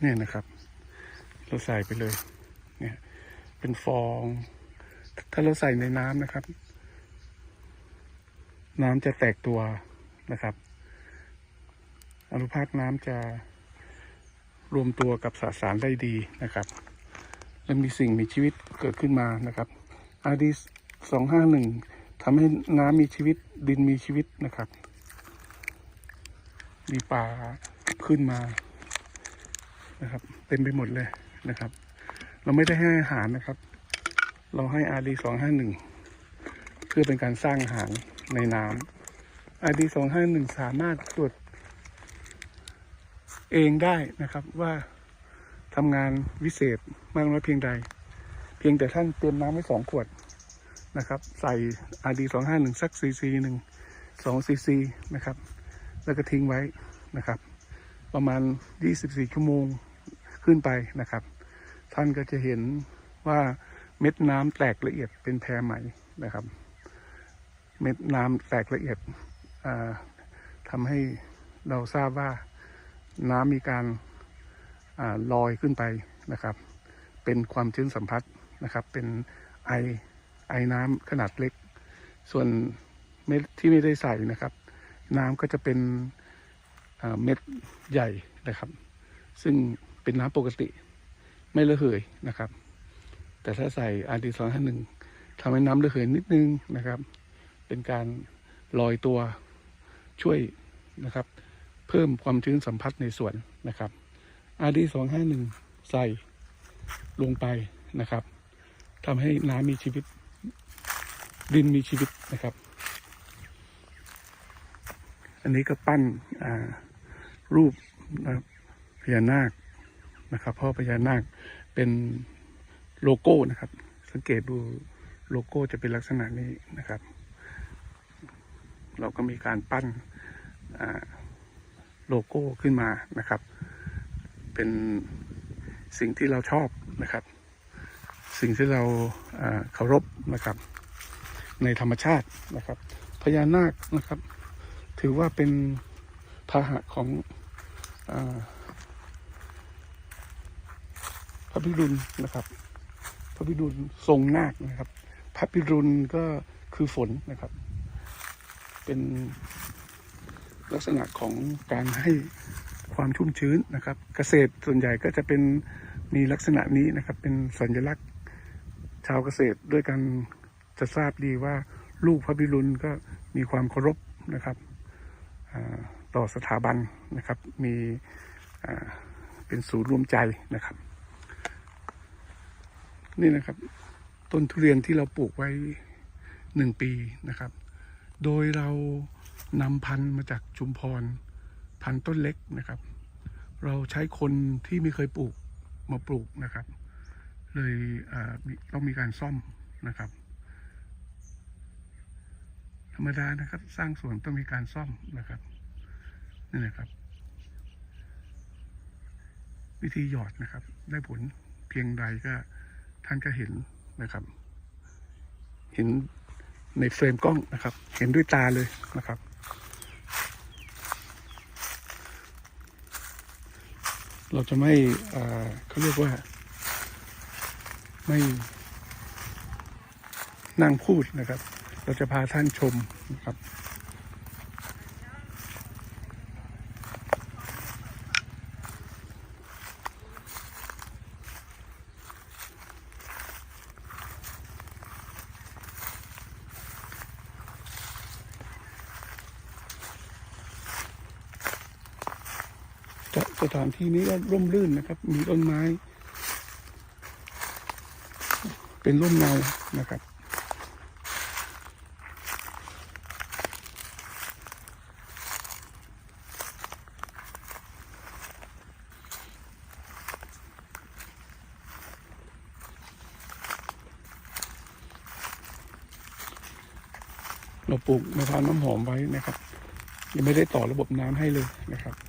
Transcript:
เนี่ยนะครับ เราใส่ไปเลย เนี่ย เป็นฟอง ถ้าเราใส่ในน้ำนะครับ น้ำจะแตกตัวนะครับ อนุภาคน้ำจะรวมตัวกับสสารได้ดีนะครับ และมีสิ่งมีชีวิตเกิดขึ้นมานะครับอาร์ดีสองห้าหนึ่งทำให้น้ำมีชีวิตดินมีชีวิตนะครับ มีป่าขึ้นมา นะครับ เต็มไปหมดเลยนะครับ เราไม่ได้ให้อาหารนะครับ เราให้อาดีสองห้าหนึ่งเพื่อเป็นการสร้างอาหารในน้ำอาดีสองห้าหนึ่งสามารถตรวจเองได้นะครับว่าทำงานวิเศษมากน้อยเพียงใด เพียงแต่ท่านเตรียมน้ำไว้สองขวดนะครับ ใส่อาดีสองห้าหนึ่งสักซีซีหนึ่งสองซีซีนะครับ แล้วก็ทิ้งไว้นะครับ ประมาณ 24 ชั่วโมง ขึ้นไปนะครับ ท่านก็จะเห็นว่าเม็ดน้ำแตกละเอียดเป็นแพรไหมนะครับ เม็ดน้ำแตกละเอียดอ่าทำให้เราทราบว่าน้ำมีการอลอยขึ้นไปนะครับ เป็นความชื้นสัมผัสนะครับ เป็นไอไอน้ำขนาดเล็ก ส่วนเม็ดที่ไม่ได้ใส่นะครับ น้ำก็จะเป็นเม็ดใหญ่นะครับ ซึ่ง เป็นน้ำปกติ ไม่ระเหยนะครับ แต่ถ้าใส่อาร์ดีสองห้าหนึ่งทำให้น้ำระเหยนิดนึงนะครับ เป็นการลอยตัวช่วยนะครับ เพิ่มความชื้นสัมผัสในสวนนะครับอาร์ดีสองห้าหนึ่งใส่ลงไปนะครับทำให้น้ำมีชีวิต ดินมีชีวิตนะครับ อันนี้ก็ปั้นรูปนะพญานาค นะครับพ่อพญานาคเป็นโลโก้นะครับ สังเกตดูโลโก้จะเป็นลักษณะนี้นะครับ เราก็มีการปั้นโลโก้ขึ้นมานะครับ เป็นสิ่งที่เราชอบนะครับ สิ่งที่เราอ่าเคารพนะครับ ในธรรมชาตินะครับพญานาคนะครับ ถือว่าเป็นพาหะของอาพ ระพิรุณนะครับ พระพิรุณทรงนาคนะครับ พระพิรุณก็คือฝนนะครับ เป็นลักษณะของการให้ความชุ่มชื้นนะครับ เกษตรส่วนใหญ่ก็จะเป็นมีลักษณะนี้นะครับ เป็นสัญลักษณ์ชาวเกษตรด้วยกันจะทราบดีว่าลูกพระพิรุณก็มีความเคารพนะครับต่อสถาบันนะครับ มีเป็นศูนย์รวมใจนะครับ นี่นะครับ ต้นทุเรียนที่เราปลูกไว้หนึ่งปีนะครับ โดยเรานำพันธุ์มาจากชุมพร พันธุ์ต้นเล็กนะครับ เราใช้คนที่ไม่เคยปลูกมาปลูกนะครับ เลยต้องมีการซ่อมนะครับ ธรรมดานะครับ สร้างสวนต้องมีการซ่อมนะครับนี่นะครับ วิธีหยอดนะครับ ได้ผลเพียงใดก็ ท่านก็เห็นนะครับ เห็นในเฟรมกล้องนะครับ เห็นด้วยตาเลยนะครับเราจะไม่เขาเรียกว่า ไม่นั่งพูดนะครับ เราจะพาท่านชมนะครับ สถานที่นี้ก็ร่มรื่นนะครับ มีต้นไม้ เป็นร่มเงานะครับ เราปลูกมะพร้าวน้ำหอมไว้นะครับ ยังไม่ได้ต่อระบบน้ำให้เลยนะครับ